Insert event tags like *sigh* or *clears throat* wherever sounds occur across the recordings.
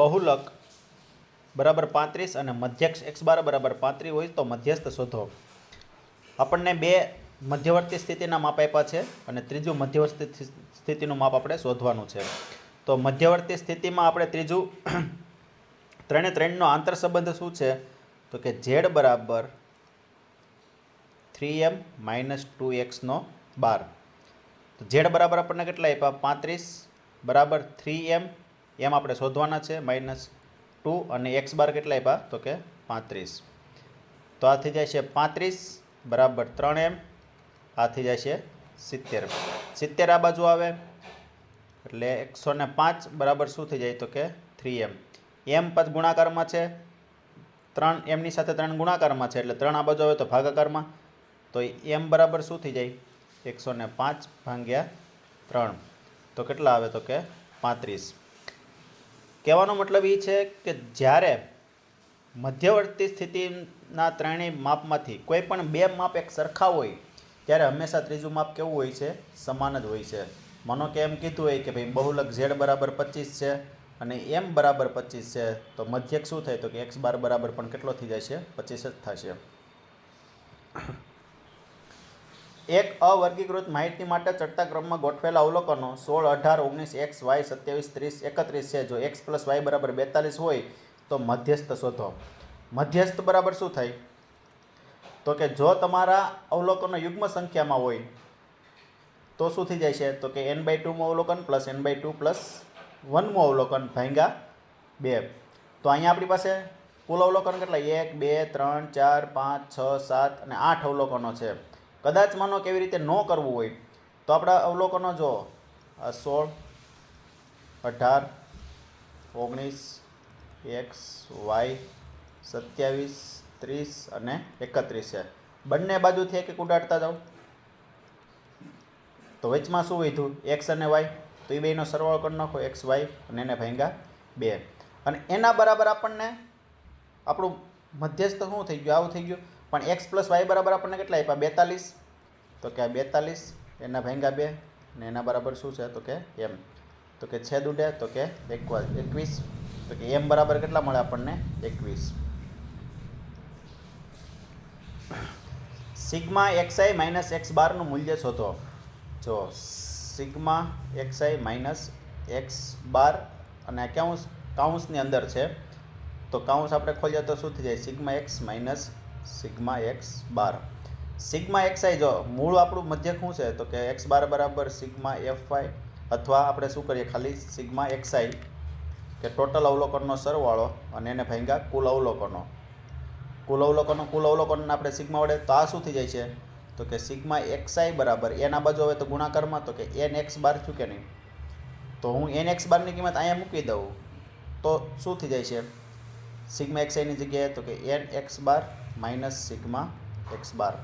બહુલક બરાબર પાંત્રીસ અને મધ્યક્ષ એક્સ બાર બરાબર પાંત્રીસ હોય તો મધ્યસ્થ શોધો. આપણને બે મધ્યવર્તી સ્થિતિના માપ આપ્યા છે અને ત્રીજું મધ્યવર્તી સ્થિ- સ્થિતિનું માપ આપણે શોધવાનું છે. તો મધ્યવર્તી સ્થિતિમાં આપણે ત્રીજું *clears throat* ત્રણે ત્રણનો આંતર સંબંધ શું છે? તો કે ઝેડ બરાબર થ્રી એમ માઇનસ ટુ એક્સનો બાર. તો ઝેડ બરાબર આપણને કેટલા આપ્યા? પાંત્રીસ બરાબર થ્રી એમ એમ આપણે શોધવાના છે માઇનસ ટુ અને એક્સ બાર કેટલા આપ્યા તો કે પાંત્રીસ. તો આ થઈ જાય છે પાંત્રીસ બરાબર ત્રણ એમ, આ થઈ જાય છે સિત્તેર. સિત્તેર આ બાજુ આવે, એટલે એકસો ને પાંચ બરાબર શું થઈ જાય? તો કે થ્રી એમ. એમ પદ ગુણાકારમાં છે, ત્રણ એમની સાથે ત્રણ ગુણાકારમાં છે, એટલે ત્રણ આ બાજુ આવે તો ભાગાકારમાં. તો એમ બરાબર શું થઈ જાય? એકસો ને પાંચ ભાગ્યા ત્રણ. તો કેટલા આવે? તો કે પાંત્રીસ. કહેવાનો મતલબ એ છે કે જ્યારે મધ્યવર્તી સ્થિતિના ત્રણેય માપમાંથી કોઈ પણ બે માપ એક સરખા હોય, ત્યારે હંમેશા ત્રીજું માપ કેવું હોય છે? સમાન જ હોય છે. મનો કે એમ કીધું હોય કે ભાઈ બહુલક ઝેડ બરાબર પચીસ છે અને એમ બરાબર પચીસ છે, તો મધ્યક શું થાય? તો કે એક્સ બાર બરાબર પણ કેટલો થઈ જાય છે? પચીસ જ થશે. એક અવર્ગીકૃત માહિતી માટે ચડતા ક્રમમાં ગોઠવેલા અવલોકનો સોળ અઢાર ઓગણીસ એક્સ વાય સત્યાવીસ ત્રીસ એકત્રીસ છે. જો એક્સ પ્લસ વાય બરાબર બેતાલીસ હોય તો મધ્યસ્થ શોધો. મધ્યસ્થ બરાબર શું થાય? તો કે જો તમારા અવલોકનો યુગ્મ સંખ્યામાં હોય, તો શું થઈ જાય છે? તો કે એન બાય ટુમું અવલોકન plus N by two plus વનમું અવલોકન ભાંગા બે. તો અહીંયા આપણી પાસે કુલ અવલોકન કેટલા? એક, બે, ત્રણ, ચાર, પાંચ, છ, સાત અને આઠ અવલોકનો છે. કદાચ માનો કેવી રીતે ન કરવું હોય, તો આપણા અવલોકનો જો આ સોળ, અઢાર, ઓગણીસ, એક્સ, વાય, સત્યાવીસ, ત્રીસ અને એકત્રીસ છે. બંને બાજુથી એક એક ઉડાડતા જાઓ. તો વચમાં શું વધ્યું એક્સ અને વાય? તો એ બેનો સરવાળો કરી નાખો. એક્સ, વાય અને એને ભાંગા બે. અને એના બરાબર આપણને આપણું મધ્યસ્થ શું થઈ ગયું? આવું થઈ ગયું. પણ એક્સ પ્લસ વાય બરાબર આપણને કેટલા આપ્યા? બેતાલીસ. તો કે આ બેતાલીસ, એના ભેંગા બે, ને એના બરાબર શું છે? તો કે એમ તો કે છેદ ઉડે, તો કે એકવા એકવીસ. તો કે એમ બરાબર કેટલા મળે આપણને? એકવીસ. સિગ્મા એક્સઆઈ માઇનસ એક્સ બારનું મૂલ્ય શોધો. જો sigma X I minus X bar અને કાઉન્સ કાઉન્સની અંદર છે, તો કાઉન્સ આપણે ખોલીએ તો શું થઈ જાય? Sigma X minus sigma X bar. Sigma X I જો, મૂળ આપણું મધ્યક શું છે? તો કે એક્સ બાર બરાબર સિગ્મા એફ વાય, અથવા આપણે શું કરીએ? ખાલી સિગ્મા એક્સઆઈ કે ટોટલ અવલોકનનો સરવાળો અને એને ભાંગ્યા કુલ અવલોકનો. કુલ અવલોકનો, કુલ અવલોકનને આપણે સિગ્મા વડે, તો આ શું થઈ જાય છે? તો કે સિગ્મા એક્સ આઈ બરાબર, એના બાજુ હવે તો ગુણાકારમાં, તો કે એન એક્સ બાર થયું કે નહીં? તો હું એન એક્સ બારની કિંમત અહીંયા મૂકી દઉં. તો શું થઈ જાય છે? સિગ્મા એક્સ આઈની જગ્યાએ, તો કે N X bar minus sigma X bar.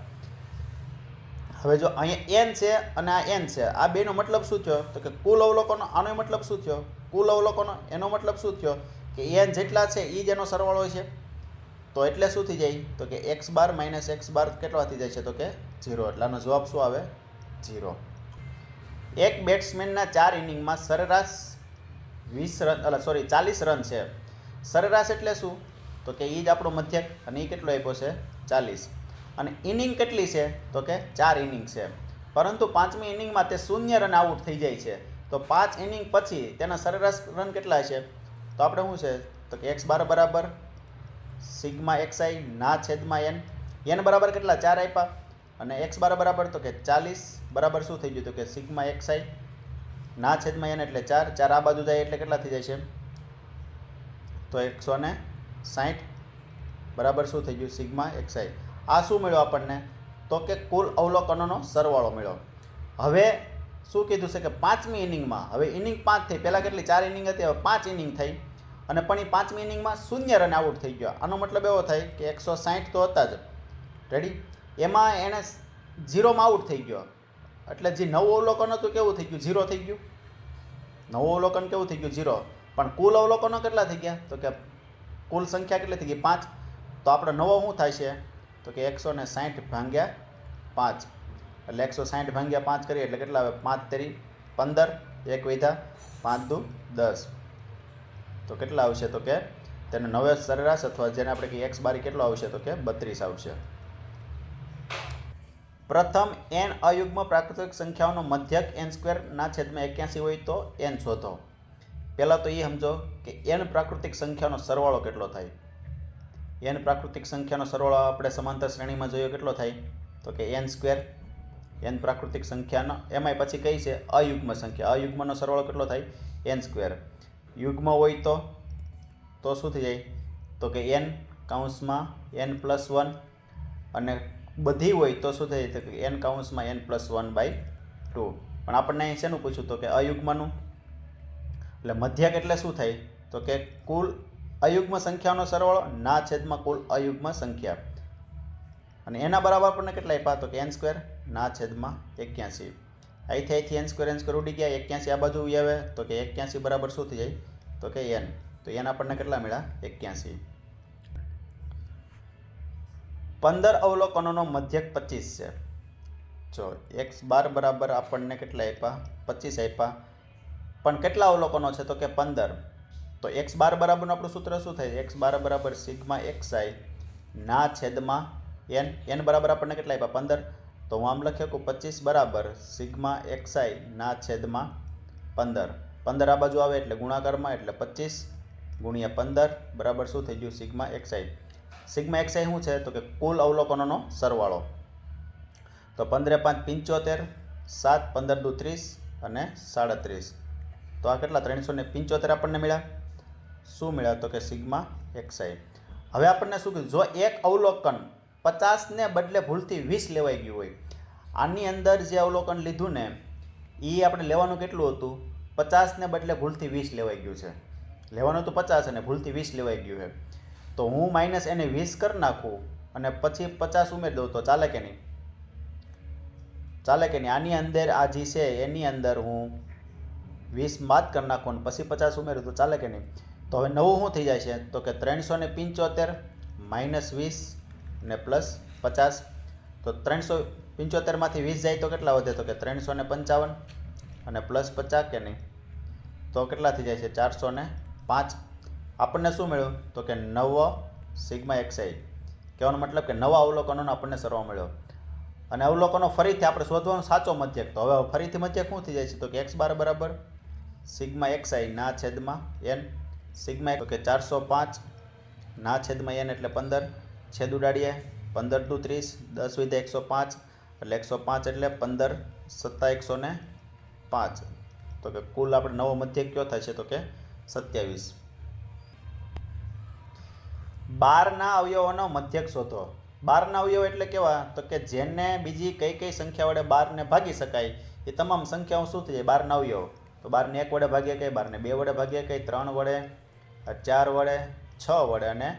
હવે જો અહીંયા એન છે અને આ એન છે, આ બેનો મતલબ શું થયો? તો કે કુલ અવલોકનો, આનો મતલબ શું થયો? કુલ અવલોકનો, એનો મતલબ શું થયો? કે એન જેટલા છે એ જ એનો સરવાળો છે. તો એટલે શું થઈ જાય? તો કે X bar minus X bar કેટલા થઈ જાય છે? તો કે ઝીરો. એટલે આનો જવાબ શું આવે? ઝીરો. એક બેટ્સમેનના ચાર ઇનિંગમાં સરેરાશ વીસ રન એટલે સોરી ચાલીસ રન છે. સરેરાશ એટલે શું? તો કે એ જ આપણો મધ્યક, અને એ કેટલો આપ્યો છે? ચાલીસ. અને ઇનિંગ કેટલી છે? તો કે ચાર ઇનિંગ છે. પરંતુ પાંચમી ઇનિંગમાં તે શૂન્ય રન આઉટ થઈ જાય છે. તો પાંચ ઇનિંગ પછી તેના સરેરાશ રન કેટલા છે? તો આપણે શું છે? તો કે એક્સ બાર બરાબર, સિગ્મા એક્સઆઈ ના છેદમાં એન. એન બરાબર કેટલા? ચાર આપ્યા. અને એક્સ બાર બરાબર તો કે ચાલીસ. બરાબર શું થઈ ગયું? તો કે સિગ્મા એક્સઆઈ ના છેદમાં એન એટલે ચાર. ચાર આ બાજુ જાય એટલે કેટલા થઈ જાય છે? તો એકસો ને સાઠ બરાબર શું થઈ ગયું? સિગ્મા એક્સઆઈ આ શું મળ્યો આપણને? તો કે કુલ અવલોકનોનો સરવાળો મળ્યો. હવે શું કીધું છે કે પાંચમી ઇનિંગમાં, હવે ઇનિંગ પાંચ થઈ, પહેલાં કેટલી? ચાર ઇનિંગ હતી, હવે પાંચ ઇનિંગ થઈ. અને પણ એ પાંચમી ઇનિંગમાં શૂન્ય રન આઉટ થઈ ગયો. આનો મતલબ એવો થાય કે એકસો સાઠ તો હતા જ. રેડી એમાં એણે ઝીરોમાં આઉટ થઈ ગયો. એટલે જે નવું અવલોકન હતું કેવું થઈ ગયું? ઝીરો થઈ ગયું. નવું અવલોકન કેવું થઈ ગયું? ઝીરો. પણ કુલ અવલોકનો કેટલા થઈ ગયા? તો કે કુલ સંખ્યા કેટલી થઈ ગઈ? પાંચ. તો આપણે નવો શું થાય છે? તો કે એકસો ને સાઠ ભાંગ્યા પાંચ. એટલે એકસો સાઠ ભાંગ્યા પાંચ કરીએ એટલે કેટલા આવે? પાંચ તેરી પંદર. એક વિધા પાંચ દુ દસ. તો કેટલા આવશે? તો કે તેને નવે સરેરાશ અથવા જેને આપણે કહીએ એક્સ બારી કેટલો આવશે? તો કે બત્રીસ આવશે. પ્રથમ એન અયુગ્મ પ્રાકૃતિક સંખ્યાઓનો મધ્યક એન સ્ક્વેરના છેદમાં એક્યાસી હોય તો એન શોધો. પહેલાં તો એ સમજો કે એન પ્રાકૃતિક સંખ્યાનો સરવાળો કેટલો થાય? એન પ્રાકૃતિક સંખ્યાનો સરવાળો આપણે સમાંતર શ્રેણીમાં જોયો કેટલો થાય? તો કે એન સ્ક્વેર એન પ્રાકૃતિક સંખ્યાનો, એમાંય પછી કઈ છે? અયુગ્મ સંખ્યા. અયુગ્મનો સરવાળો કેટલો થાય? એન સ્ક્વેર યુગ્મ હોય તો તો શું થઈ જાય? તો કે એન કાઉન્સમાં એન પ્લસ વન અને બધી હોય તો શું થઈ જાય? તો કે N કાઉન્સમાં N plus one by two પણ આપણને અહીં શેનું પૂછ્યું? તો કે અયુગ્મનું. એટલે મધ્યક એટલે શું થાય તો કે કુલ અયુગ્મ સંખ્યાનો સરવાળો, ના છેદમાં કુલ અયુગ્મ સંખ્યા. અને એના બરાબર આપણને કેટલા આપ્યા? તો કે એન સ્ક્વેર ના છેદમાં એક્યાસી. અહીંથી અહીંથી એન સ્ક્વેર એન સ્ક્વેર ઉડી ગયા, એક્યાસી આ બાજુ આવે. તો કે એક્યાસી બરાબર શું થઈ જાય? તો કે એન તો એન આપણને કેટલા મળ્યા? એક્યાસી. પંદર અવલોકનોનો મધ્યક પચીસ છે. જો એક્સ બાર બરાબર આપણને કેટલા આપ્યા? પચીસ આપ્યા. પણ કેટલા અવલોકનો છે? તો કે પંદર. તો એક્સ બાર બરાબરનું આપણું સૂત્ર શું થાય? એક્સ બાર બરાબર સિગ્મા એક્સ આઈ ના છેદમાં એન. એન બરાબર આપણને કેટલા આપ્યા? પંદર. તો હું આમ લખ્યો કે પચીસ બરાબર સિગ્મા એક્સ આઈ ના છેદમાં પંદર. પંદર આ બાજુ આવે એટલે ગુણાકારમાં એટલે પચીસ ગુણ્યા પંદર બરાબર શું થઈ ગયું? Sigma X I. Sigma X I શું છે? તો કે કુલ અવલોકનોનો સરવાળો. તો પંદરે પાંચ પંચોતેર, સાત પંદર દુ ત્રીસ અને સાડત્રીસ. તો આ કેટલા? ત્રણસો ને પંચોતેર આપણને મળ્યા. શું મળ્યા? તો કે સિગ્મા એક્સાઈ હવે આપણને શું કીધું? જો એક અવલોકન પચાસને બદલે ભૂલથી વીસ લેવાઈ ગયું હોય, આની અંદર જે અવલોકન લીધું ને એ આપણે લેવાનું કેટલું હતું? પચાસને બદલે ભૂલથી વીસ લેવાઈ ગયું છે. લેવાનું હતું પચાસ અને ભૂલથી વીસ લેવાઈ ગયું છે. તો હું માઇનસ એને વીસ કરી નાખું અને પછી પચાસ ઉમેરી દઉં તો ચાલે કે નહીં? ચાલે કે નહીં? આની અંદર આ જે છે, એની અંદર હું વીસ બાદ કરી નાખો અને પછી પચાસ ઉમેરું તો ચાલે કે નહીં? તો હવે નવું શું થઈ જાય છે? તો કે ત્રણસો ને પંચોતેર માઇનસ વીસ ને પ્લસ પચાસ. તો ત્રણસો પંચોતેરમાંથી વીસ જાય તો કેટલા વધે? તો કે ત્રણસો ને પંચાવન અને પ્લસ પચાસ કે નહીં? તો કેટલા થઈ જાય છે? ચારસો ને પાંચ. આપણને શું મળ્યું? તો કે નવ સિગ્મા એક્સાઈ કહેવાનો મતલબ કે નવા અવલોકનોનો આપણને સરવા મળ્યો. અને અવલોકનો ફરીથી આપણે શોધવાનો સાચો મધ્યક. તો હવે ફરીથી મધ્યક શું થઈ જાય છે? તો કે એક્સ બાર બરાબર સિગ્મા એક્સ આઈ ના છેદમાં એન સિગ્મા એક કે ચારસો પાંચ, ના છેદમાં એન એટલે પંદર, છેદ ઉડાડીએ પંદર ટુ ત્રીસ, દસ વિધે એકસો પાંચ, એટલે એકસો પાંચ એટલે પંદર સત્તા એકસો ને પાંચ. તો કે કુલ આપણે નવો મધ્યક કયો થશે તો કે સત્યાવીસ. બારના અવયવોનો મધ્યક શોધો. બારના અવયવ એટલે કેવા? તો કે જેને બીજી કઈ કઈ સંખ્યા વડે બારને ભાગી શકાય, એ તમામ સંખ્યાઓ શું થઈ જાય? બારના અવયવ. તો બારને એક વડે ભાગીએ કઈ બારને બે વડે ભાગીએ કઈ ત્રણ વડે ચાર વડે, છ વડે અને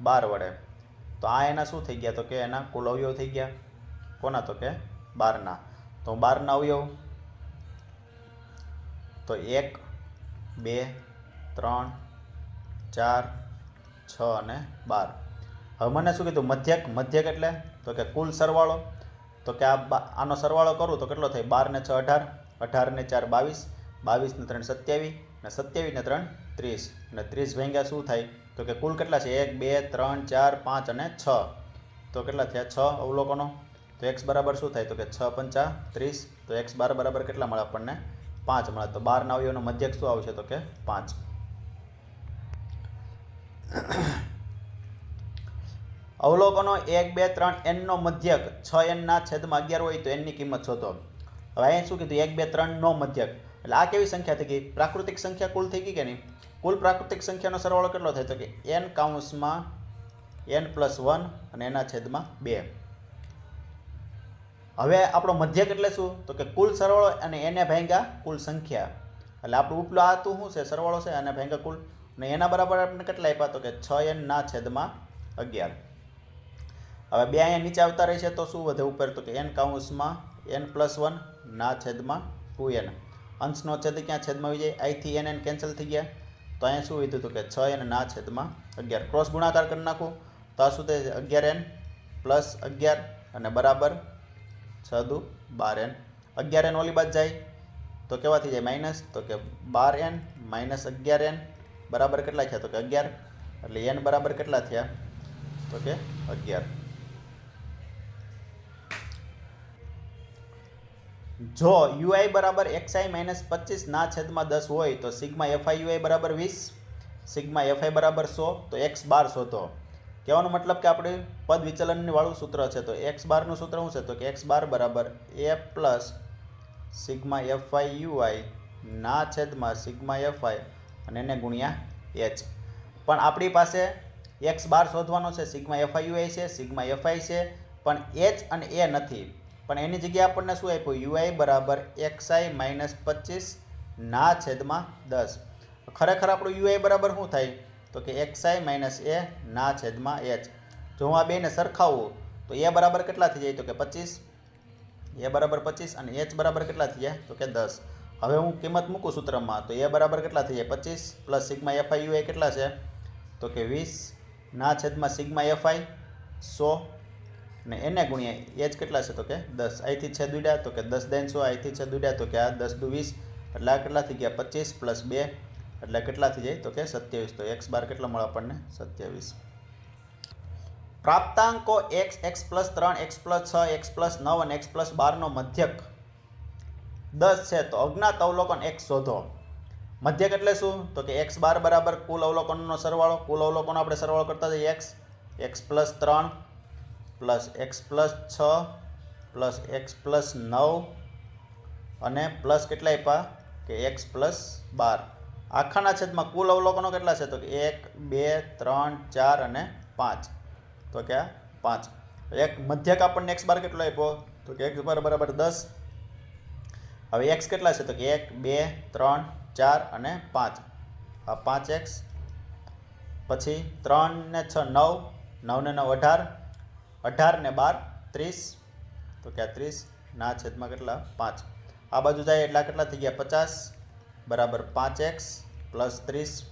બાર વડે. તો આ એના શું થઈ ગયા તો કે એના કુલ અવયવ થઈ ગયા. કોના તો કે બારના. તો બારના અવયવ. તો એક, બે, ત્રણ, ચાર, છ અને બાર. હવે મને શું કીધું? મધ્યક મધ્યક એટલે? તો કે કુલ સરવાળો. તો કે આ આનો સરવાળો કરું તો કેટલો થાય? બાર ને છ અઢાર અઢાર ને ચાર બાવીસ બાવીસ ને ત્રણ સત્યાવીસ ને સત્યાવીસને ત્રણ ત્રીસ. અને ત્રીસ ભેંગ્યા શું થાય? તો કે કુલ કેટલા છે? એક, બે, ત્રણ, ચાર, પાંચ અને છ. તો કેટલા થયા? છ અવલોકનો. તો એક્સ બરાબર શું થાય? તો કે છ પંચા ત્રીસ. તો એક્સ બાર બરાબર કેટલા મળે આપણને? પાંચ મળે. તો બારના અવયવનો મધ્યક શું આવશે? તો કે પાંચ. અવલોકનો એક, બે, ત્રણ એનનો મધ્યક. છ એનના છેદમાં અગિયાર હોય તો એનની કિંમત શોધો. હવે અહીંયા શું કીધું? એક, બે, ત્રણનો મધ્યક. એટલે આ કેવી સંખ્યા થઈ ગઈ? પ્રાકૃતિક સંખ્યા કુલ થઈ ગઈ કે નહીં? કુલ પ્રાકૃતિક સંખ્યાનો સરવાળો કેટલો થાય તો કે એન કાઉન્સમાં એન પ્લસ વન અને એના છેદમાં બે. હવે આપણો મધ્યક એટલે શું? તો કે કુલ સરવાળો અને એને ભાંગ્યા કુલ સંખ્યા. એટલે આપણું ઉપલું આ તું શું છે? સરવાળો છે અને ભાંગ્યા કુલ. અને એના બરાબર આપણને કેટલા આપ્યા તો કે છ એન ના છેદમાં અગિયાર. હવે બે અહીંયા નીચે આવતા રહેશે તો શું વધે? ઉપર તો કે એન કાઉન્સમાં એન પ્લસ વન ના છેદમાં ટુ એન અંશનો છેદ ક્યાં છેદમાં આવી જાય? આઈથી એન એન કેન્સલ થઈ ગયા. તો અહીંયા શું વધ્યું હતું કે છ એન ના છેદમાં અગિયાર. ક્રોસ ગુણાકાર કરી નાખું. તો આ શું થાય? અગિયાર એન પ્લસ અગિયાર અને બરાબર છ દુ બાર એન અગિયાર એન ઓલી બાદ જાય. તો કેવા જાય? માઇનસ તો કે બાર એન માઇનસ અગિયાર એન બરાબર કેટલા થયા? તો કે અગિયાર. એટલે એન બરાબર કેટલા થયા? તો કે અગિયાર. જો યુઆઈ બરાબર એક્સઆઈ માઇનસ પચીસના છેદમાં દસ હોય તો સિગ્મા એફઆઈ યુઆઈ બરાબર વીસ, સિગ્મા એફઆઈ બરાબર સો, તો એક્સ બાર શોધો. કહેવાનો મતલબ કે આપણે પદ વિચલનની વાળું સૂત્ર છે, તો એક્સ બારનું સૂત્ર શું છે? તો કે એક્સ બાર બરાબર A plus sigma F I U I ના છેદમાં સિગ્મા એફઆઈ અને એને ગુણ્યા એચ. પણ આપણી પાસે એક્સ બાર શોધવાનો છે, sigma F I U I છે, સિગ્મા એફઆઈ છે, પણ એચ અને એ નથી. પણ એની જગ્યાએ આપણને શું આપ્યું? યુઆઈ બરાબર એક્સઆઈ માઇનસ પચીસ ના છેદમાં દસ. ખરેખર આપણું યુઆઈ બરાબર શું થાય? તો કે એક્સઆઈ માઇનસ એ ના છેદમાં એચ. જો હું આ બેને સરખાવું, તો એ બરાબર કેટલા થઈ જાય? તો કે પચીસ. એ બરાબર પચીસ અને એચ બરાબર કેટલા થઈ જાય? તો કે દસ. હવે હું કિંમત મૂકું સૂત્રમાં, તો એ બરાબર કેટલા થઈ જાય? પચીસ પ્લસ સિગ્મા એફઆઈ યુઆઈ કેટલા છે? તો કે વીસ. ના છેદમાં સિગ્મા એફઆઈ સો. ને એને ગુણ્યા એચ કેટલા છે? તો કે દસ. અહીંથી છે દુડ્યા તો કે દસ દેન સો. અહીંથી છે દુડ્યા તો કે આ દસ દુ વીસ. એટલે આ કેટલા થઈ ગયા? પચીસ પ્લસ બે. એટલે કેટલા થઈ જાય? તો કે સત્યાવીસ. તો એક્સ બાર કેટલા મળે આપણને? સત્યાવીસ. પ્રાપ્તાંકો એક્સ એક્સ પ્લસ ત્રણ એક્સ પ્લસ છ એક્સ પ્લસ નવ અને એક્સ પ્લસ બારનો મધ્યક દસ છે. તો અજ્ઞાત અવલોકન એક્સ શોધો. મધ્યક એટલે શું? તો કે એક્સ બાર બરાબર કુલ અવલોકનનો સરવાળો. કુલ અવલોકનો આપણે સરવાળો કરતા જઈએ. એક્સ એક્સ પ્લસ ત્રણ. પ્લસ એક્સ પ્લસ છ, પ્લસ એક્સ પ્લસ નવ અને પ્લસ કેટલા આપ્યા? કે એક્સ પ્લસ બાર. આખાના છેદમાં કુલ અવલોકનો કેટલા છે? તો કે એક, બે, ત્રણ, ચાર અને પાંચ. તો કે આ પાંચ. એક મધ્યક આપણને એક્સ બાર કેટલો આપ્યો? તો કે એક્સ બાર બરાબર દસ. હવે એક્સ કેટલા છે? તો કે એક, બે, ત્રણ, ચાર અને પાંચ. આ પાંચ એક્સ. પછી ત્રણ ને છ, નવ. નવ ને નવ અઢાર. અઢાર ને બાર, ત્રીસ. તો કે આ ત્રીસ, ના છેદમાં કેટલા? પાંચ. આ બાજુ જાય એટલા કેટલા થઈ ગયા? પચાસ બરાબર પાંચ એક્સ પ્લસ ત્રીસ.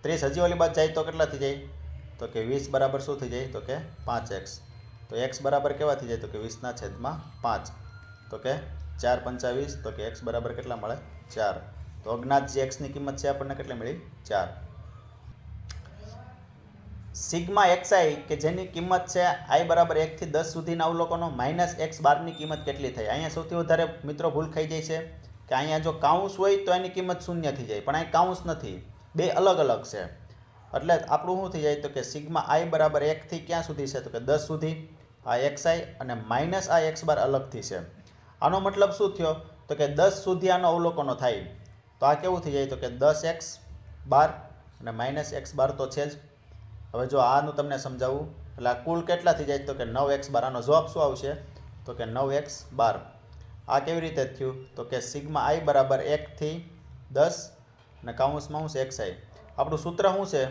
ત્રીસ હજી ઓલી બાજુ જાય તો કેટલા થઈ જાય? તો કે વીસ બરાબર શું થઈ જાય? તો કે પાંચ એક્સ. તો એક્સ બરાબર કેવા થઈ જાય? તો કે વીસના છેદમાં પાંચ. તો કે ચાર પંચાવીસ. તો કે એક્સ બરાબર કેટલા મળે? ચાર. તો અજ્ઞાત જે એક્સની કિંમત છે આપણને કેટલી મળી? ચાર. સિગ્મા એક્સઆઈ, કે જેની કિંમત છે આઈ બરાબર એકથી દસ સુધીના અવલોકનો, માઇનસ એક્સ બારની કિંમત કેટલી થાય અહીંયા સૌથી વધારે મિત્રો ભૂલ ખાઈ જાય છે કે અહીંયા જો કાઉન્સ હોય તો એની કિંમત શૂન્ય થઈ જાય, પણ અહીં કાઉન્સ નથી. બે અલગ અલગ છે. એટલે આપણું શું થઈ જાય તો કે સિગ્મા આઈ બરાબર એકથી ક્યાં સુધી છે? તો કે દસ સુધી. આ એક્સઆઈ અને માઇનસ આ એક્સ બાર અલગથી છે. આનો મતલબ શું થયો? તો કે દસ સુધી આનો અવલોકનો થાય. તો આ કેવું થઈ જાય? તો કે દસ એક્સ બાર અને માઇનસ એક્સ બાર તો છે જ. હવે જો આનું તમને સમજાવું, એટલે આ કુલ કેટલા થઈ જાય તો કે નવ એક્સ બાર, આનો જવાબ શું આવશે? તો કે નવ એક્સ બાર. આ કેવી રીતે થયું? તો કે સિગ્મા આઈ બરાબર એકથી દસ અને કાઉન્સમાં હું છે? X i. આપણું સૂત્ર શું છે?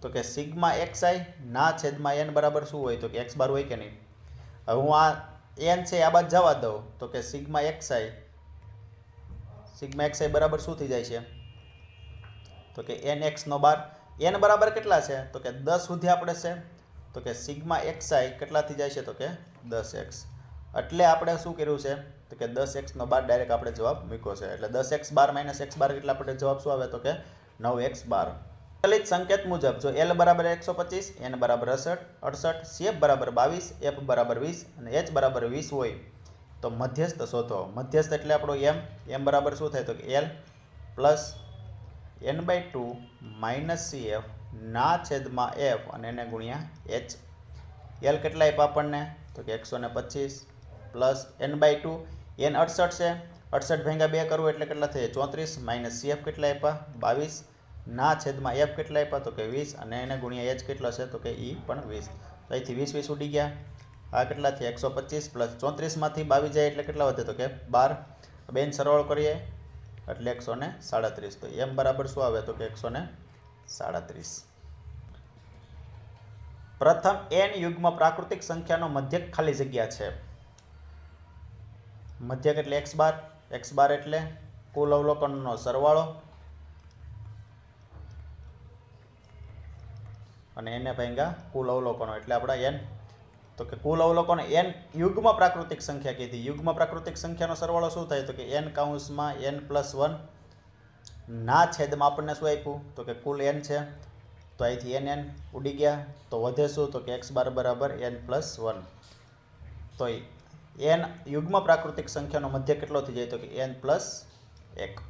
તો કે સિગ્મા એક્સ આઈ ના છેદમાં એન બરાબર શું હોય? તો કે એક્સ બાર હોય કે નહીં? હવે હું આ એન છે આ બાદ જવા દઉં. તો કે sigma x i, sigma x i બરાબર શું થઈ જાય છે? તો કે એન એક્સનો બાર. એન બરાબર કેટલા છે? તો કે દસ સુધી આપણે છે, તો કે સિગ્મા એક્સ આઈ કેટલાથી જાય છે? તો કે દસ એક્સ એટલે આપણે શું કર્યું છે? તો કે દસ એક્સનો બાર ડાયરેક્ટ આપણે જવાબ મૂક્યો છે. એટલે દસ x bar minus x bar કેટલા આપણે જવાબ શું આવે? તો કે નવ એક્સ બાર. ચલિત સંકેત મુજબ જો એલ બરાબર એકસો પચીસ એન બરાબર અડસઠ અડસઠ સીએફ બરાબર બાવીસ એફ બરાબર વીસ અને એચ બરાબર વીસ હોય, તો મધ્યસ્થ શોધો. મધ્યસ્થ એટલે આપણો એમ એમ બરાબર શું થાય? તો કે l plus n by two minus c f ના છેદમાં એફ અને એને ગુણ્યા એચ એલ કેટલા આપ્યા આપણને? તો કે એકસો ને પચીસ plus n by two n અડસઠ છે. અડસઠ ભેગા બે કરવું એટલે કેટલા થાય? ચોત્રીસ માઇનસ સી એફ કેટલા આપ્યા? બાવીસ. ના છેદમાં એફ કેટલા આપ્યા? તો કે વીસ. અને એને ગુણ્યા એચ કેટલો છે? તો કે ઈ પણ વીસ. તો અહીંથી વીસ વીસ ઉડી ગયા. આ કેટલા થયા? એકસો પચીસ પ્લસ ચોત્રીસમાંથી બાવીસ જાય એટલે કેટલા વધે? તો કે બાર. બેન સરવાળો કરીએ. એટલે એકસો ને સાડત્રીસ. તો એમ બરાબર શું આવે? તો કે એકસો ને સાડત્રીસ. પ્રથમ એન યુગમાં પ્રાકૃતિક સંખ્યાનો મધ્યક ખાલી જગ્યા છે. મધ્યક એટલે એક્સ બાર એક્સ બાર એટલે કુલ અવલોકનનો સરવાળો. અને એને ભાંગ્યા કુલ અવલોકનો. એટલે આપણા એન તો કે કુલ અવલોકન એન યુગમાં પ્રાકૃતિક સંખ્યા કીધી. યુગમાં પ્રાકૃતિક સંખ્યાનો સરવાળો શું થાય? તો કે એન કાઉન્સમાં એન પ્લસ વન ના છેદમાં આપણને શું આપ્યું? તો કે કુલ એન છે. તો અહીંથી એન એન ઉડી ગયા. તો વધે શું? તો કે એક્સ બાર બરાબર એન પ્લસ વન તો એન યુગ્મ પ્રાકૃતિક સંખ્યાનો મધ્ય કેટલો થઈ જાય? તો કે એન પ્લસ એક.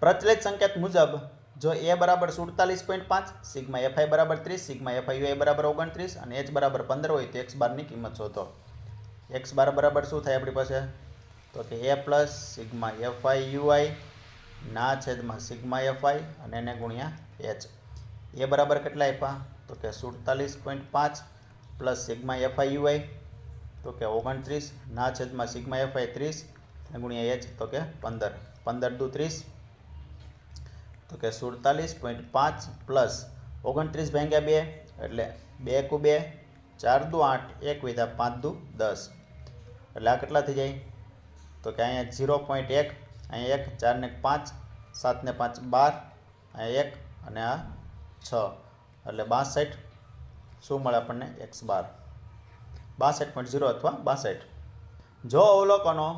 પ્રચલિત સંકેત મુજબ જો એ બરાબર સુડતાલીસ પોઈન્ટ પાંચ, સિગ્મા એફઆઈ બરાબર ત્રીસ, સિગ્મા એફઆઈ યુઆઈ બરાબર ઓગણત્રીસ અને એચ બરાબર પંદર હોય તો એક્સ બારની કિંમત શોધો. એક્સ બાર બરાબર શું થાય આપણી પાસે? તો કે a plus sigma f i u i ના છેદમાં સિગ્મા એફઆઈ અને એને ગુણ્યા એચ. એ બરાબર કેટલા આપ્યા તો કે સુડતાલીસ પોઈન્ટ પાંચ પ્લસ સિગ્મા એફઆઈ યુઆઈ તો કે ઓગણત્રીસ, ના છેદમાં સિગ્મા એફઆઈ ત્રીસ અને ગુણ્યા એચ, તો કે પંદર. પંદર દુ ત્રીસ તો કે સુડતાલીસ પોઈન્ટ પાંચ પ્લસ ઓગણત્રીસ ભાંગ્યા બે એટલે બે કુ બે, ચાર દુ આઠ, એક વિધા પાંચ દુ દસ. એટલે આ કેટલા થઈ જાય? તો કે અહીંયા ઝીરો પોઈન્ટ એક, અહીંયા એક, ચાર ને પાંચ, સાત ને પાંચ બાર, અહીંયા એક અને આ છ. એટલે બાસઠ, શું મળે આપણને? X bar. બાસઠ પોઈન્ટ ઝીરો અથવા બાસઠ. જો અવલોકનો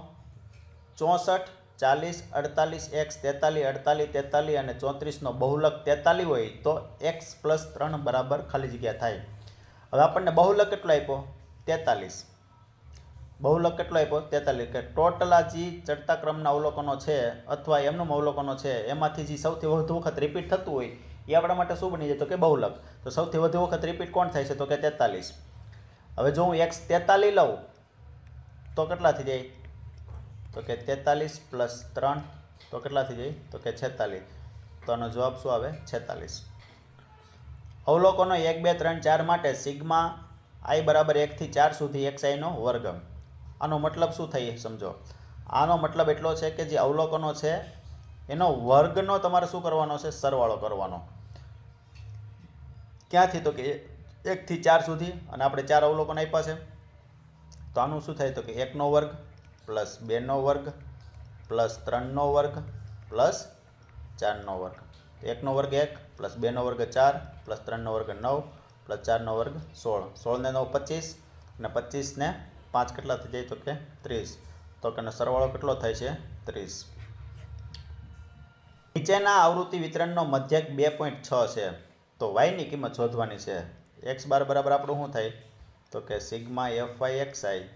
ચોસઠ ચાલીસ, અડતાલીસ, એક્સ તેતાલીસ અડતાલીસ તેતાલીસ અને ચોત્રીસનો બહુલક તેતાલીસ હોય તો એક્સ પ્લસ ત્રણ બરાબર ખાલી જગ્યા થાય. હવે આપણને બહુલક કેટલો આપ્યો? તેતાલીસ. બહુલક કેટલો આપ્યો? તેતાલીસ. કે ટોટલ આ જે ચડતા ક્રમના અવલોકનો છે અથવા એમનું અવલોકનો છે, એમાંથી જે સૌથી વધુ વખત રિપીટ થતું હોય, એ આપણા માટે શું બની જાય તો કે બહુલક. તો સૌથી વધુ વખત રિપીટ કોણ થાય છે તો કે તેતાલીસ. હવે જો હું એક્સ તેતાલીસ લઉં, તો કેટલા થઈ જાય? તો કે તેતાલીસ પ્લસ ત્રણ, તો કેટલા થઈ જાય તો કે છેતાલીસ. તો આનો જવાબ શું આવે? છેતાલીસ. અવલોકનો એક, બે, ત્રણ, ચાર માટે સિગ્મા આઈ બરાબર એકથી ચાર સુધી એક સાઈનો વર્ગ આનો મતલબ શું થાય સમજો. આનો મતલબ એટલો છે કે જે અવલોકનો છે, એનો વર્ગનો તમારે શું કરવાનો છે? સરવાળો કરવાનો. ક્યાંથી? તો કે એકથી ચાર સુધી, અને આપણે ચાર અવલોકન આપ્યા છે. તો આનું શું થાય? તો કે એકનો વર્ગ. પ્લસ બેનો વર્ગ, પ્લસ ત્રણનો વર્ગ, પ્લસ ચારનો વર્ગ. એકનો વર્ગ એક, પ્લસ બેનો વર્ગ ચાર, પ્લસ ત્રણનો વર્ગ નવ, પ્લસ ચારનો વર્ગ સોળ. સોળને નવ પચીસ અને પચીસને પાંચ કેટલા થઈ જાય તો કે ત્રીસ. તો કે સરવાળો કેટલો થાય છે? ત્રીસ. નીચેના આવૃત્તિ વિતરણનો મધ્યક બે પોઈન્ટ છ છે. તો વાયની કિંમત શોધવાની છે. એક્સ બાર બરાબર આપણું શું થાય? તો કે sigma f y x i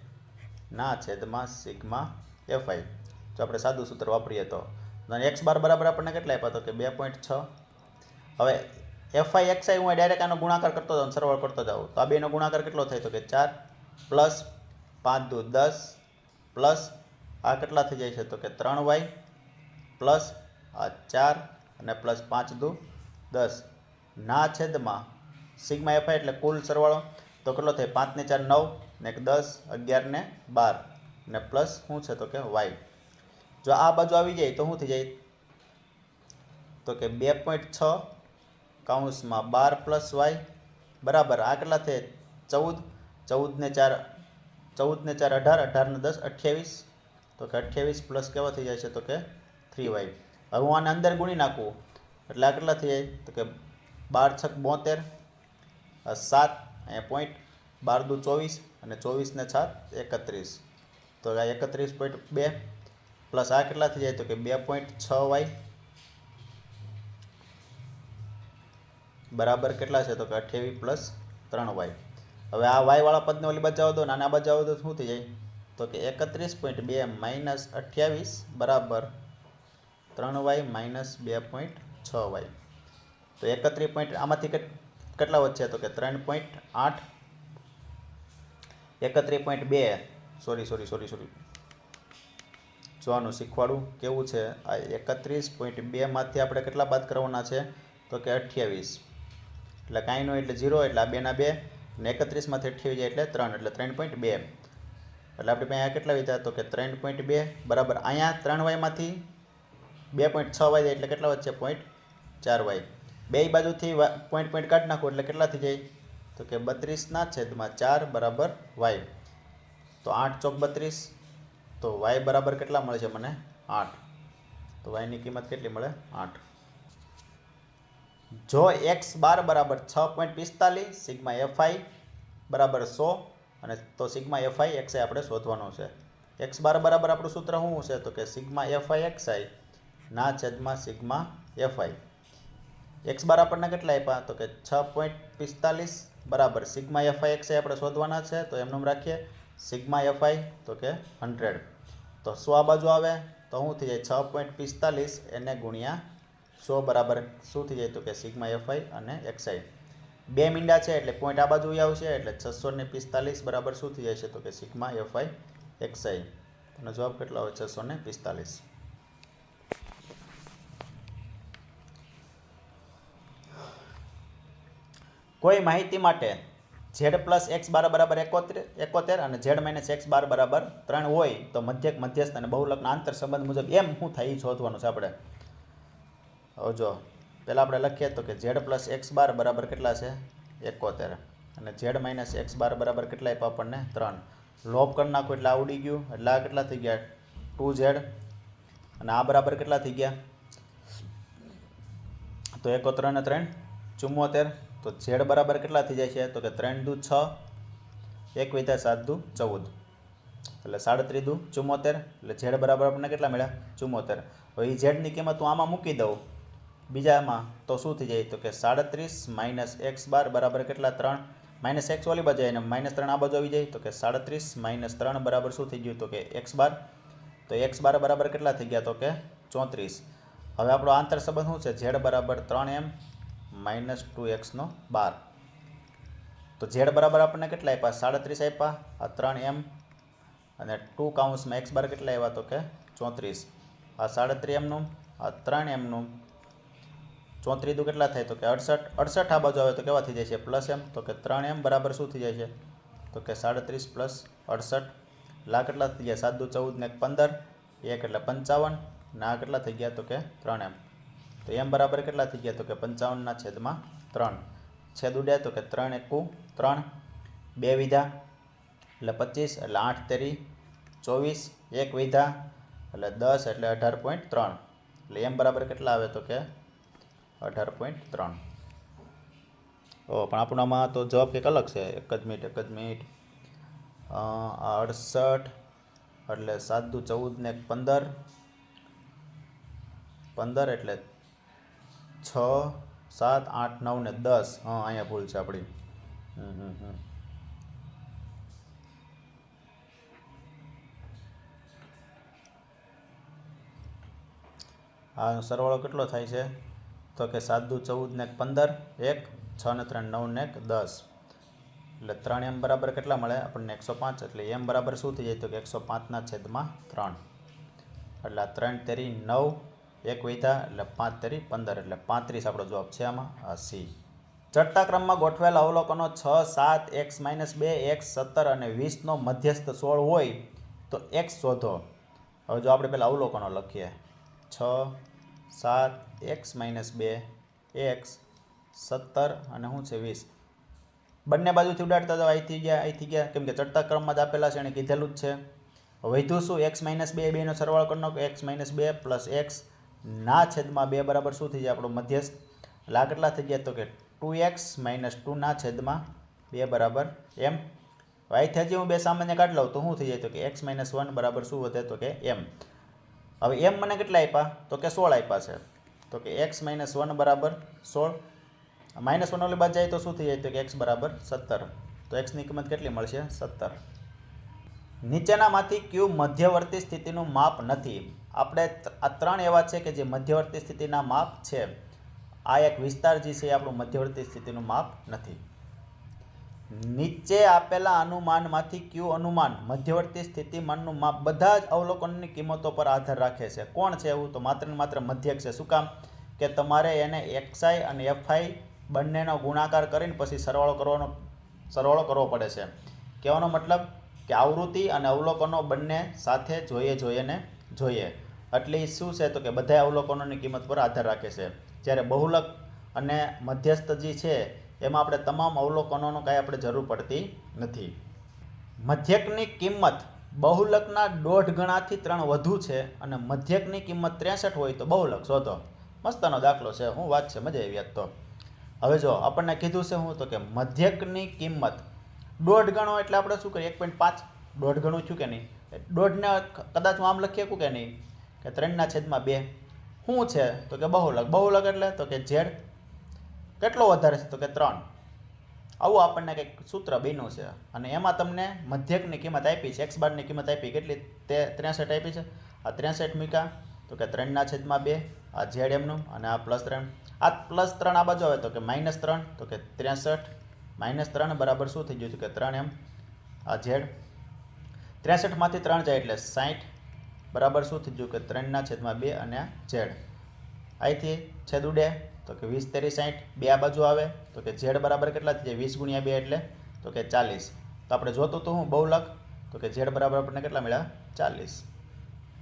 ના છેદમાં સિગ્મા એફ આઈ. જો આપણે સાદું સૂત્ર વાપરીએ તો. એક્સ બાર બરાબર આપણને કેટલા આપ્યા તો કે બે પોઈન્ટ છ. હવે એફ આઈ, એક્સ આઈ હું ડાયરેક્ટ આનો ગુણાકાર કરતો જાઉં સરવાળ કરતો જાઉં. તો આ બેનો ગુણાકાર કેટલો થાય તો કે ચાર પ્લસ પાંચ દુ દસ પ્લસ આ કેટલા થઈ જાય છે તો કે ત્રણ વાય પ્લસ આ ચાર અને પ્લસ પાંચ દુ દસ. ના છેદમાં સિગ્મા એફઆઈ એટલે કુલ સરવાળો. તો કેટલો થાય? પાંચ ને ચાર, નવ. ને એક દસ, અગિયાર ને બાર. ને પ્લસ શું છે તો કે વાય જો આ બાજુ આવી જાય તો શું થઈ જાય? તો કે બે પોઈન્ટ છ કાઉન્સમાં બાર પ્લસ વાય બરાબર. આ કેટલા થાય? ચૌદ. ને ચાર, ચૌદ ને ચાર અઢાર અઢાર ને દસ, અઠ્યાવીસ. તો કે અઠ્યાવીસ પ્લસ કેવા થઈ જાય છે તો કે થ્રી વાય હવે હું આને અંદર ગુણી નાખું. એટલે આ કેટલા થઈ જાય? તો કે બાર છક બોતેર સાત, અહીંયા પોઈન્ટ બાર દુ ચોવીસ અને ચોવીસને સાત એકત્રીસ. તો આ એકત્રીસ પોઈન્ટ બે પ્લસ આ કેટલા થઈ જાય તો કે બે પોઈન્ટ છ વાય બરાબર કેટલા છે તો કે અઠ્યાવીસ પ્લસ ત્રણ વાય. હવે આ વાયવાળા પદને ઓલી બચાવો દો નાના બચાવો દો શું થઈ જાય? તો કે એકત્રીસ પોઈન્ટ બે માઇનસ અઠ્યાવીસ બરાબર ત્રણ વાય માઇનસ બે પોઈન્ટ છ વાય. તો એકત્રીસ પોઈન્ટ આમાંથી કેટલા વધશે? તો કે ત્રણ પોઈન્ટ આઠ એકત્રીસ પોઈન્ટ બે. સોરી સોરી સોરી સોરી જોવાનું શીખવાડું. કેવું છે? આ એકત્રીસ પોઈન્ટ બેમાંથી આપણે કેટલા બાદ કરવાના છે? તો કે અઠ્યાવીસ. એટલે કાંઈ નો એટલે ઝીરો, એટલે આ બેના બે. ને એકત્રીસમાંથી અઠ્યાવીસ જાય એટલે ત્રણ એટલે ત્રણ પોઈન્ટ બે. એટલે આપણે અહીંયા કેટલા વિચાર તો કે ત્રણ પોઈન્ટ બે. બરાબર. અહીંયા ત્રણ વાયમાંથી બે પોઈન્ટ છ વાય જાય એટલે કેટલા વચ્ચે પોઈન્ટ ચાર વાય. બે બાજુથી પોઈન્ટ પોઈન્ટ કાઢી નાખો એટલે કેટલા થઈ જાય? તો કે બત્રીસના છેદમાં ચાર બરાબર વાય. તો આઠ ચોક બત્રીસ. તો વાય બરાબર કેટલા મળે છે મને? આઠ. તો વાયની કિંમત કેટલી મળે? આઠ. જો એક્સ બાર બરાબર છ પોઈન્ટ પિસ્તાલીસ, સિગ્મા એફઆઈ બરાબર સો, અને તો સિગ્મા એફઆઈ એક્સઆઈ આપણે શોધવાનું છે. એક્સ બાર બરાબર આપણું સૂત્ર શું છે તો કે સિગ્મા એફઆઈ એક્સઆઈ ના છેદમાં સિગ્મા એફઆઈ એક્સ બાર આપણને કેટલા આપ્યા? તો કે છ પોઈન્ટ પિસ્તાલીસ બરાબર. સિગ્મા એફઆઈ એક્સ આપણે શોધવાના છે, તો એમનું રાખીએ. સિગ્મા એફઆઈ તો કે હંડ્રેડ. તો સો આ બાજુ આવે? તો શું થઈ જાય? છ પોઈન્ટ પિસ્તાલીસ એને ગુણ્યા સો બરાબર. શું થઈ જાય? તો કે સિગ્મા એફઆઈ અને એક્સઆઈ બે મીંડા છે, એટલે પોઈન્ટ આ બાજુ આવશે, એટલે છસો ને પિસ્તાલીસ બરાબર શું થઈ છે તો કે સિગ્મા એફઆઈ એક્સઆઈ અને જવાબ કેટલો આવે? છસો ને પિસ્તાલીસ. કોઈ માહિતી માટે ઝેડ પ્લસ એક્સ બાર બરાબર એકોતેર એકોતેર અને ઝેડ માઇનસ એક્સ બાર બરાબર ત્રણ હોય તો મધ્યક, મધ્યસ્થ અને બહુલકના આંતર સંબંધ મુજબ એમ શું થાય એ શોધવાનું છે આપણે. હવે જો, પહેલાં આપણે લખીએ તો કે ઝેડ પ્લસ એક્સ બાર બરાબર કેટલા છે? એકોતેર. અને ઝેડ માઇનસ એક્સ બાર બરાબર કેટલા આપ્યા આપણને? ત્રણ. લોપ કરી નાખો એટલે આવડી ગયું. એટલે આ કેટલા થઈ ગયા? ટુ ઝેડ અને આ બરાબર કેટલા થઈ ગયા? તો એકોતેર અને ત્રણ. ચુમ્મોતેર તો ઝેડ બરાબર કેટલા થઈ જાય છે? તો કે ત્રણ દુ છ, એક વિધા સાત દુ ચૌદ. એટલે સાડત્રીસ દુ ચુમ્મોતેર. એટલે ઝેડ બરાબર આપણને કેટલા મળ્યા? ચુમ્મોતેર. હવે એ ઝેડની કિંમત હું આમાં મૂકી દઉં. બીજામાં તો શું થઈ જાય? તો કે સાડત્રીસ માઇનસ એક્સ બાર બરાબર કેટલા? ત્રણ. માઇનસ એક્સ વાલી બાજુ અને માઇનસ ત્રણ આ બાજુ આવી જાય. તો કે સાડત્રીસ માઇનસ ત્રણ બરાબર શું થઈ ગયું? તો કે એક્સ બાર. તો એક્સ બાર બરાબર કેટલા થઈ ગયા? તો કે ચોત્રીસ. હવે આપણો આંતર સંબંધ શું છે? ઝેડ બરાબર ત્રણ એમ. માઇનસ ટુ એક્સનો બાર. તો ઝેડ બરાબર આપણને કેટલા આપ્યા સાડત્રીસ આપ્યા આ ત્રણ એમ, અને ટુ કાઉન્સમાં એક્સ બાર કેટલા આવ્યા તો કે ચોત્રીસ. આ સાડત્રીસ એમનું, આ ત્રણ એમનું. ચોત્રીસ કેટલા થાય તો કે અડસઠ અડસઠ આ બાજુ આવે તો કેવા થઈ જાય છે? પ્લસ એમ, તો કે ત્રણ એમ બરાબર શું થઈ જાય છે? તો કે સાડત્રીસ પ્લસ અડસઠ. લા કેટલા થઈ ગયા? સાત દુ ચૌદ ને પંદર, એક એટલે પંચાવન, ના કેટલા થઈ ગયા તો કે ત્રણ એમ. તો એમ બરાબર કેટલા થઈ ગયા? તો કે પંચાવનના છેદમાં ત્રણ. છેદ ઉડ્યા તો કે ત્રણ એકુ ત્રણ. બે વિધા, એટલે પચીસ, એટલે આઠ તેરી, ચોવીસ, એક વિધા, એટલે દસ, એટલે અઢાર પોઈન્ટ ત્રણ. એટલે એમ બરાબર કેટલા આવે? તો કે અઢાર પોઈન્ટ ત્રણ. ઓ, પણ આપણામાં તો જવાબ કંઈક અલગ છે. એક જ મિનિટ, એક જ મિનિટ. અડસઠ, એટલે સાત દુ ચૌદ ને પંદર. પંદર એટલે છ, સાત, આઠ, નવ ને દસ. હા, અહીંયા ભૂલ છે આપણી. આ સરવાળો કેટલો થાય છે? તો કે સાત દુ ચૌદ ને પંદર, એક, છ ને ત્રણ, નવ ને દસ. એટલે ત્રણ એમ બરાબર કેટલા મળે? આપણને એકસો પાંચ, એટલે એમ બરાબર શું થઈ જાય? તો કે એકસો પાંચના છેદમાં ત્રણ. એટલે આ ત્રણ તેરી નવ એક વીધા એટલે પાંચ તેરી પંદર એટલે પાંત્રીસ આપણો જવાબ છે આમાં. સી. ચડતા ક્રમમાં ગોઠવેલા અવલોકનો છ, સાત, એક્સ માઇનસ બે, એક્સ સત્તર અને વીસનો મધ્યસ્થ સોળ હોય તો એક્સ શોધો. હવે જો આપણે પહેલાં અવલોકનો લખીએ. છ, સાત, એક્સ માઇનસ બે, એક્સ સત્તર અને શું છે વીસ? બંને બાજુથી ઉડાડતા જાઓ અહીંથી ગયા અહીંથી ગયા. કેમ કે ચડતા ક્રમમાં જ આપેલા છે એને કીધેલું જ છે. વધુ શું? એક્સ માઇનસ બે, બેનો સરવાળો કરનો એક્સ માઇનસ બે પ્લસ એક્સ ના છેદમાં બે બરાબર શું થઈ જાય? આપણો મધ્યસ્થ. એટલે આ કેટલા થઈ ગયા તો કે ટુ એક્સ માઇનસ ટુના છેદમાં બે બરાબર એમ. વાય હજી હું બે સામાન્ય કાઢ લઉં તો શું થઈ જાય? તો કે એક્સ માઇનસ વન બરાબર શું વધે? તો કે એમ. હવે એમ મને કેટલા આપ્યા? તો કે સોળ આપ્યા છે. તો કે એક્સ માઇનસ વન બરાબર સોળ. માઇનસ વન ઓલી બાદ જાય તો શું થઈ જાય? તો કે એક્સ બરાબર સત્તર. તો એક્સની કિંમત કેટલી મળશે? સત્તર. નીચેનામાંથી ક્યુ મધ્યવર્તી સ્થિતિનું માપ નથી. આપણે આ ત્રણ એવા છે કે જે મધ્યવર્તી સ્થિતિના માપ છે. આ એક વિસ્તાર જે છે એ આપણું મધ્યવર્તી સ્થિતિનું માપ નથી. નીચે આપેલા અનુમાનમાંથી કયું અનુમાન મધ્યવર્તી સ્થિતિમાનનું માપ બધા જ અવલોકનની કિંમતો પર આધાર રાખે છે. કોણ છે એવું તો માત્ર ને માત્ર મધ્યક છે. શું કામ? કે તમારે એને એક્સઆઈ અને એફઆઈ બંનેનો ગુણાકાર કરીને પછી સરવાળો કરવાનો, સરવાળો કરવો પડે છે. કહેવાનો મતલબ કે આવૃત્તિ અને અવલોકનો બંને સાથે જોઈએ જોઈએ ને જોઈએ. એટલે એ શું છે તો કે બધા અવલોકનોની કિંમત પર આધાર રાખે છે. જ્યારે બહુલક અને મધ્યસ્થ જે છે, એમાં આપણે તમામ અવલોકનોનો કાંઈ આપણે જરૂર પડતી નથી. મધ્યકની કિંમત બહુલકના દોઢ ગણાથી ત્રણ વધુ છે અને મધ્યકની કિંમત ત્રેસઠ હોય તો બહુલક શોધો. મસ્તનો દાખલો છે, હું વાત છે, મજા આવી તો. હવે જો આપણને કીધું છે શું તો કે મધ્યકની કિંમત દોઢ ગણો એટલે આપણે શું કરીએ? એક પોઈન્ટ પાંચ. દોઢ ગણું છું કે નહીં? દોઢને કદાચ હું આમ લખી શકું કે નહીં? કે ત્રણના છેદમાં બે. શું છે? તો કે બહુલક. બહુલક એટલે તો કે ઝેડ. કેટલો વધારે છે? તો કે ત્રણ. આવું આપણને કંઈક સૂત્ર બન્યું છે. અને એમાં તમને મધ્યકની કિંમત આપી છે. એક્સ બારની કિંમત આપી. કેટલી? તે ત્રેસઠ આપી છે. આ ત્રેસઠ મીકા. તો કે ત્રણના છેદમાં બે. આ ઝેડ એમનું અને આ પ્લસ ત્રણ. આ પ્લસ ત્રણ આ બાજુ આવે તો કે માઇનસ ત્રણ. તો કે ત્રેસઠ. માઇનસ ત્રણ બરાબર શું થઈ ગયું છે? કે ત્રણ એમ. આ ઝેડ. ત્રેસઠમાંથી ત્રણ જાય એટલે સાઠ. બરાબર શું થઈ ગયું કે ત્રણના છેદમાં બે અને ઝેડ. અહીંથી છેદ ઉડે તો કે વીસ તેરી સાઠ બે આ બાજુ આવે તો કે ઝેડ બરાબર કેટલા થઈ જાય? વીસ ગુણ્યા બે એટલે તો કે ચાલીસ. તો આપણે જોતું તો હું બહુલક તો કે ઝેડ બરાબર આપણને કેટલા મળ્યા? ચાલીસ.